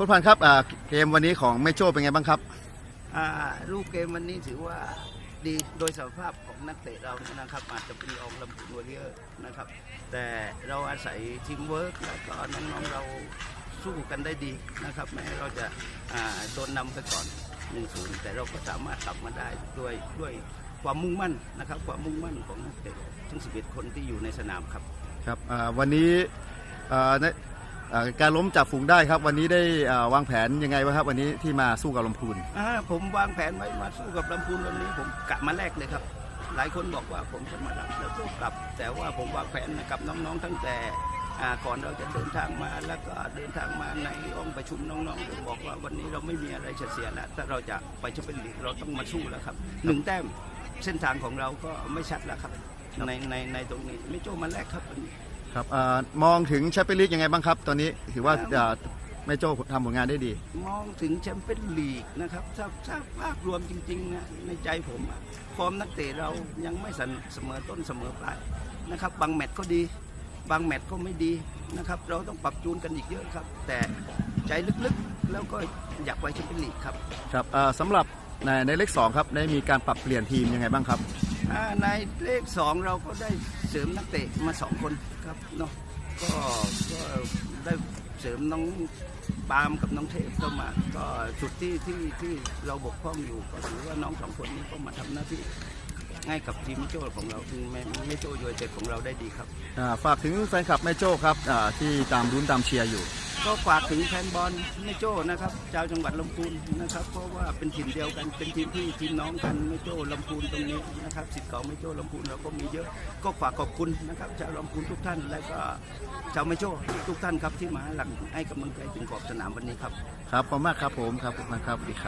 คุณพันธ์ครับอ่าเกมวันนี้ของแม่โจ้เป็นไงบ้างครับอ่าลูกเกมวันนี้ถือว่าดีโดยสภาพของนักเตะเราเนี่ยนะครับ อาจจะเป็นออกลำพูนวอริเออร์นะครับ แต่เราอาศัยทีมเวิร์กแล้วก็น้องๆเราสู้กันได้ดีนะครับแม้เราจะอ่าโดนนำไปก่อน1-0แต่เราก็สามารถกลับมาได้ด้วยด้วยความมุ่งมั่นนะครับ ความมุ่งมั่นของนักเตะทั้ง 11 คนที่อยู่ในสนามครับครับอ่าวันนี้อ่าในอ่า การล้มจากฝูงได้ครับวันนี้ได้วางแผนยังไงบ้างครับ วันนี้ที่มาสู้กับลำพูนผมวางแผนไว้มาสู้กับลำพูนวันนี้ผมกะมาแรกเลยครับ หลายคนบอกว่าผมจะมารับแล้วก็กลับ แต่ว่าผมวางแผนกับน้องๆตั้งแต่ก่อนเราจะเดินทางมาแล้วก็เดินทางมาในห้องประชุมน้องๆบอกว่าวันนี้เราไม่มีอะไรจะเสียแล้วถ้าเราจะไปแชมเปี้ยนลีกเราต้องมาสู้แล้วครับหนึ่งแต้มเส้นทางของเราก็ไม่ชัดแล้วครับในในในตรงนี้ไม่โจ้มาแรกครับวันนี้ ครับอามองถึงแชมเปี้ยนลีกยังไงบ้างครับ ตอนนี้ถือว่าอ่าแม่โจ้ทำผลงานได้ดี มองถึงแชมเปี้ยนลีกนะครับถ้าถ้าภาพรวมจริงๆนะในใจผมอะฟอร์มนักเตะเรายังไม่สันเสมอต้นเสมอปลายนะครับ บางแมตช์ก็ดี บางแมตช์ก็ไม่ดีนะครับ เราต้องปรับจูนกันอีกเยอะครับ แต่ใจลึกๆแล้วก็อยากไปแชมเปี้ยนลีกครับ ครับอ่าสำหรับในในเลขสองครับได้มีการปรับเปลี่ยนทีมยังไงบ้างครับอ่า ในเลขสองเราก็ได้เสริมนักเตะมาสองคนครับเนาะก็ก็ได้เสริมน้องปาล์มกับน้องเทพเข้ามา ก็จุดที่ที่ที่เราบกพร่องอยู่ก็ถือว่าน้องสองคนนี้ก็มาทำหน้าที่ง่ายกับทีมโจ้ของเราทีมไม่ไม่โจ้ยูไนเต็ดของเราได้ดีครับฝากถึงแฟนคลับแม่โจ้ครับที่ตามรุ้นตามเชียร์อยู่ ก็ฝากถึงแฟนบอลไม่โจ้นะครับชาวจังหวัดลำพูนนะครับ เพราะว่าเป็นทีมเดียวกันเป็นทีมพี่ทีมน้องกันไม่โจ้ลำพูนตรงนี้นะครับสิทธิ์เก่าไม่โจ้ลำพูนเราก็มีเยอะก็ฝากขอบคุณนะครับชาวลำพูนทุกท่านและก็ชาวไม่โจ้ทุกท่านครับที่มาหลังให้กำลังใจถึงขอบสนามวันนี้ครับ ครับขอบคุณมากครับผมครับขอบคุณมากครับสวัสดีครับ